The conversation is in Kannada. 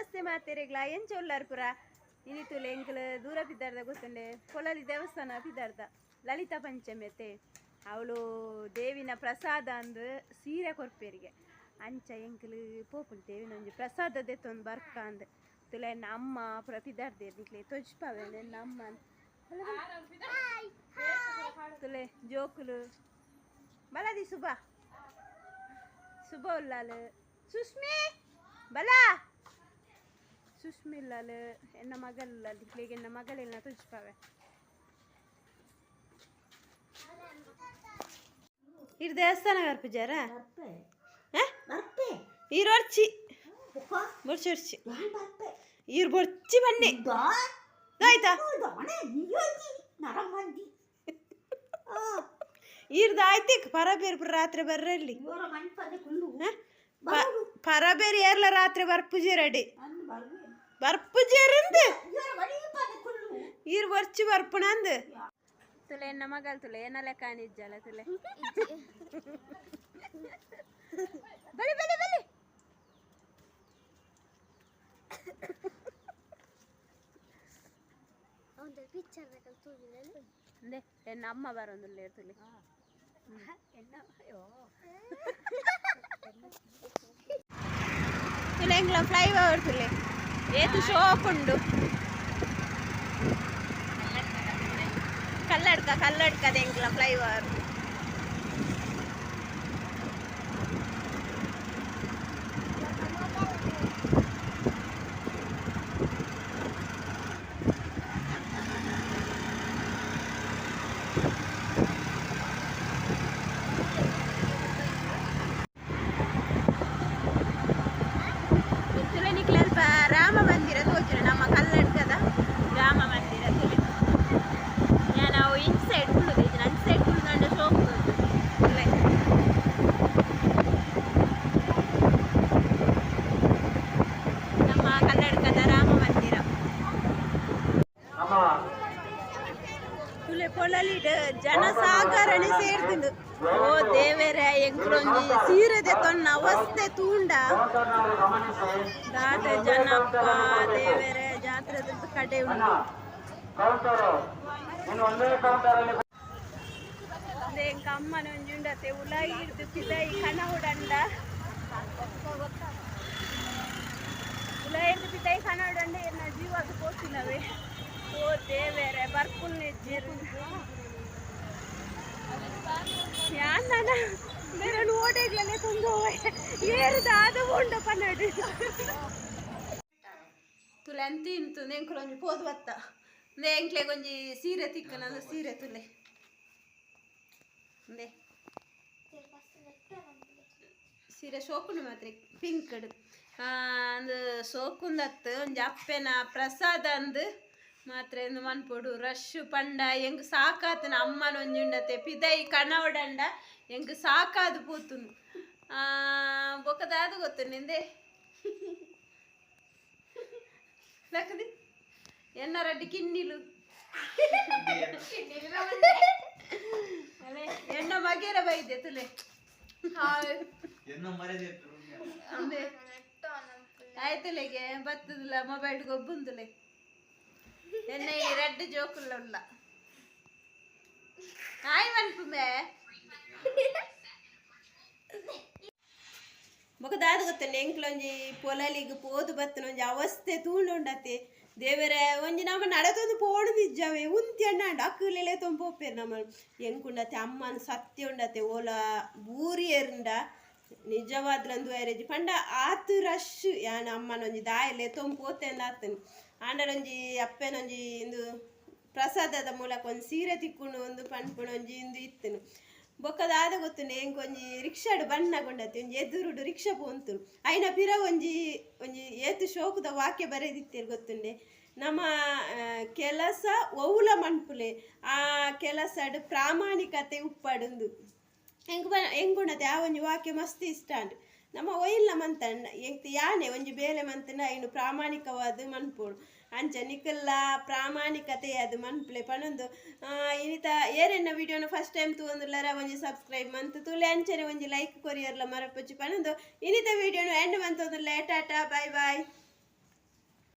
ನಮಸ್ತೆ ಮಾತೆರೆಗ್ಲ. ಎಂಚ ಉಳ್ಳಾರ್ ಪುರ ಇನಿತುಲೆ ಎಂಕಲ್ ದೂರ ಪಿದ್ದಾರ್ದ ಗೊತ್ತುಂಡೆ? ಕೊಲಲಿ ದೇವಸ್ಥಾನ ಪಿದ್ದಾರ್ದ ಲಲಿತಾ ಪಂಚಮಿ ಅತ್ತೆ. ಅವಳು ದೇವಿನ ಪ್ರಸಾದ ಅಂದು ಸೀರೆ ಕೊರ್ಪೇರಿಗೆ. ಅಂಚ ಎಂಕ್ಲು ಪೋಪುಂಡು ದೇವಿನ ಒಂಜಿ ಪ್ರಸಾದ ದೆತ್ತೊಂದು ಬರ್ಕ ಅಂದ್. ತುಲೆ ಅಮ್ಮ ಪುರ ಪಿದ್ದಾರ್ದೆ ನಿಕ್ಲೆ ತೊಜ್ಪಾವೆ ಎನ್ನ ಅಮ್ಮ. ತುಲೆ ಜೋಕುಲು. ಬಲದಿ ಸುಬ ಸುಬ ಉಲ್ಲಾಲು. ಸುಷ್ಮಿ ಬಲ. ಸುಷ್ಮಿ ಇಲ್ಲಾಲು ಎನ್ನ ಮಗಲ್ಲ ದಿಕ್ಲಿಗೆ ಎನ್ನ ಮಗಳೆಲ್ಲ ತುಜ್ಪಾವೆ ಇರ್ ದೇವಸ್ಥಾನ ಕರ್ಪುಜಾರ ಬರ್ಪೆ ಹ ಬರ್ಪೆ ಈರೊರ್ಚಿ ಬುಕ್ಕ ಬೊರ್ಚೊರ್ಚಿ ಯಾನ್ ಬರ್ಪೆ ಈರ್ ಬೊರ್ಚಿ ಬನ್ನಿ ದಾ ಆಯ್ತಾ ದೋಣೆ ನಿಯೋಜಿ ನರಮಂದಿ ಆ ಈರ್ದ ಆಯ್ತಿಕ್ ಪರಬೇರ್ ಪುರ ರಾತ್ರಿ ಬರ್ರಲ್ಲಿ ಇವರ ಮನ್ಪದೆ ಕುಲ್ಲು ಹ? ಪ- ಬರು ಪರಬೇರ್ ಏರ್ಲ ರಾತ್ರಿ ಬರ್ಪುಜಿ ರೆಡಿ ಅನ್ನು ಬರ್ವೆ ಬರ್ಪುಜೇರಂದು ಇವರ ಮಣಿಪದೆ ಕುಲ್ಲು ಈರ್ ಬರ್ಚಿ ಬರ್ಪುಣಂದು ತುಲೆ ಎನ್ನ ಮಗಲ್ ತುಲೆ ಏನ ಲೆಕ್ಕ ನಿಜ್ಜಲ ತುಲೆ ಬಲಿ ಬಲಿ ಬಲಿ ಅಂದೆ ಎನ್ನ ಅಮ್ಮ ಬರೊಂದುಲ್ಲೆ ತುಲೆ ತುಲೆ ಎಂಗ್ಲ ಫ್ಲೈ ಓವರ್ ತುಲೆ ಏತು ಶೋಕ್ ಉಂಡು ಕಲ್ಲಡ್ಕ ಕಲ್ಲಡ್ಕದ ಎಂಗ್ಲ ಫ್ಲೈ ತುಲೆ ಪೊಳಲಿಡ್ ಜನಸಾಗರಣೆ ಸೇರ್ತಿಂದು. ಓ ದೇವೆರೆ ಎಂಕ್ರೊಂಜಿ ಸೀರೆದೆ ತೊನ್ನ ಅವಸ್ಥೆ ತೂಂಡ. ದಾಟ ಜನಪ್ಪ, ದೇವೆರೆ ಜಾತ್ರೆದ ಕಡೆ ಉಂಟು. ಎಂಕ ಅಮ್ಮನ ಒಂಜಿ ಉಂಡತೆ ಉಲಾಯಿ ಇಡ್ದು ಪಿದೈ ಕಣ ಉಡಂಡ ಉಲಾಯಿ ಇಡ್ದು ಪಿದೈ ಕಣ ಉಡಂಡ ಎನ್ನ ಜೀವಕ್ಕೆ ಪೋತಿನವೆ ಓ ದೇವೇರೆ ಬರ್ಪುಲ್ ನೆಜ್ಜಿರು ಯಾನ ಬೇರೆ ಓಡೇಗ್ಲೇ ತುಂಗೋವೆ. ಏರುದ ಅದು ಉಂಡ ಪನ್ನಡಿ ತುಲೆ ಇಂತು ನೆಂಕುಲೊಂಜಿ ಪೋದು ಬತ್ತ. ನೇ ಸೀರೆ ತಿಕ್ಕನಲ್ಲ ಸೀರೆ ತುಲೆ. ದೇ ಸೀರೆ ಸೋಕುಂಡು ಮಾತ್ರ ಪಿಂಕ್ ಅಂದು ಸೋಕುಂದತ್ತು ಒಂಜಿ ಅಪ್ಪೆನ ಪ್ರಸಾದ ಅಂದು ಮಾತ್ರ ಎಂದು ಮನ್ಪೊಡು. ರಶ್ ಪಂಡ ಎಂಗ್ ಸಾಕಾತನ ಅಮ್ಮನ ಒಂಜುಂಡತೆ ಪಿದೈ ಕಣವಡಂಡ ಎಂಗ್ ಸಾಕಾದು ಆ ಬೊಕ್ಕದಾದು ಗೊತ್ತು ನಿಂದೆ? ಲಕ್ಕದಿ? ಎನ್ನ ರಡ್ಡಿ ಕಿನ್ನಿಲು. ಎಣ್ಣ ಎನ್ನ ಮಗೇರ ಬೈದೆ ತುಲೆ. ಅಂದೆ. ಆಯ್ತುಲೆಗೆ ಬತ್ತದಿಲ್ಲ ಮೊಬೈಲ್ ಗೊಬ್ಬುಂದುಲೆ ಎನ್ನ ಈ ರೆಡ್ ಜೋಕುಲ್ಲ ಉಲ್ಲ ಆಯ್ ಮನ್ಪುಮೆ ಮೊಗದಾದ ಗೊತ್ತಲ್ಲ ಎಂಕ್ಲೊಂಜಿ ಪೊಲಲಿಗ್ ಪೋದು ಬತ್ತನ ಒಂಜಿ ಅವಸ್ಥೆ ತೂಂಡುಂಡತೆ ದೇವರ ಒಂಜಿ ನಮ್ಮ ನಡತೊಂದು ಪೋಣದಿಜ್ಜವೆ ಉಂತಿ ಅಣ್ಣಾಂಡ ಅಕ್ಕಲೆಲೆ ತೊಂಪೋಪೇರು ನಮ್ಮ ಎಂಕುಂಡತೆ ಅಮ್ಮನ ಸತ್ಯ ಉಂಡತೆ ಓಲ ಬೂರಿ ಎರ್ಂಡ ನಿಜವಾದ್ಲಂದು ಎರೆಜಿ ಪಂಡ ಆತು ರಶ್ ಯಾನ ಅಮ್ಮನ ಒಂಜಿ ದಾಯಲೆ ತೊಂಪೋತೆ ಅಂದ ಆತನು ಆಂಡಲೊಂಜಿ, ಅಪ್ಪೆನೊಂಜಿ ಇಂದು ಪ್ರಸಾದದ ಮೂಲಕ ಒಂದು ಸೀರೆ ತಿಕ್ಕೊಂಡು ಒಂದು ಪನ್ಪುಣ ಒಂಜಿ ಇಂದು ಇತ್ತನು. ಬೊಕ್ಕದಾದ ಗೊತ್ತುಂಡು ಎಂಕ್ ಒಂಜಿ ರಿಕ್ಷಾಡು ಬಣ್ಣಗೊಂಡತಿ ಒಂಜಿ ಎದುರುಡು ರಿಕ್ಷಾ ಪೋಂತುನು. ಐನ ಪಿರ ಒಂಜಿ ಒಂಜಿ ಏತು ಶೋಕದ ವಾಕ್ಯ ಬರೆದಿತ್ತೇರು ಗೊತ್ತುಂಡೆ ನಮ್ಮ ಕೆಲಸ ಒವುಲ ಮಣ್ಪುಲೆ, ಆ ಕೆಲಸಡ್ ಪ್ರಾಮಾಣಿಕತೆ ಉಪ್ಪಾಡುಂದು. ಹೆಂಗ್ ಬ ಹೆಂಗುಂಡತೆ ಆ ಒಂಜಿ ವಾಕ್ಯ ಮಸ್ತ್ ಇಷ್ಟ ಅಂಡ್ ನಮ್ಮ ಒಯ್ಲ ಮಂತಂಡ ಎಂಕ್ ಯಾನೆ ಒಂಜಿ ಬೇಲೆ ಮಂತನ ಐನು ಪ್ರಾಮಾಣಿಕವಾದ ಮನ್ಪೋಡು ಅಂಚ ನಿಕಲ್ಲ ಪ್ರಾಮಾಣಿಕತೆ ಅದು ಮನ್ಪ್ಲೆ ಪನೊಂದು ಇನಿತ ಏರೆನ್ನ ವಿಡಿಯೋನ ಫಸ್ಟ್ ಟೈಮ್ ತೂಂದುಲ್ಲರ ಒಂಜಿ ಸಬ್ಸ್ಕ್ರೈಬ್ ಮಂತ್ ತುಲೆ, ಅಂಚನೆ ಒಂಜಿ ಲೈಕ್ ಕೊರಿಯರ್ಲ ಮರಪಚ್ಚಿ ಪಣಂದು, ಇನಿತ ವಿಡಿಯೋನು ಎಂಡ್ ಮಂತ್ ಒಂದು ಟಾಟಾ ಬಾಯ್ ಬಾಯ್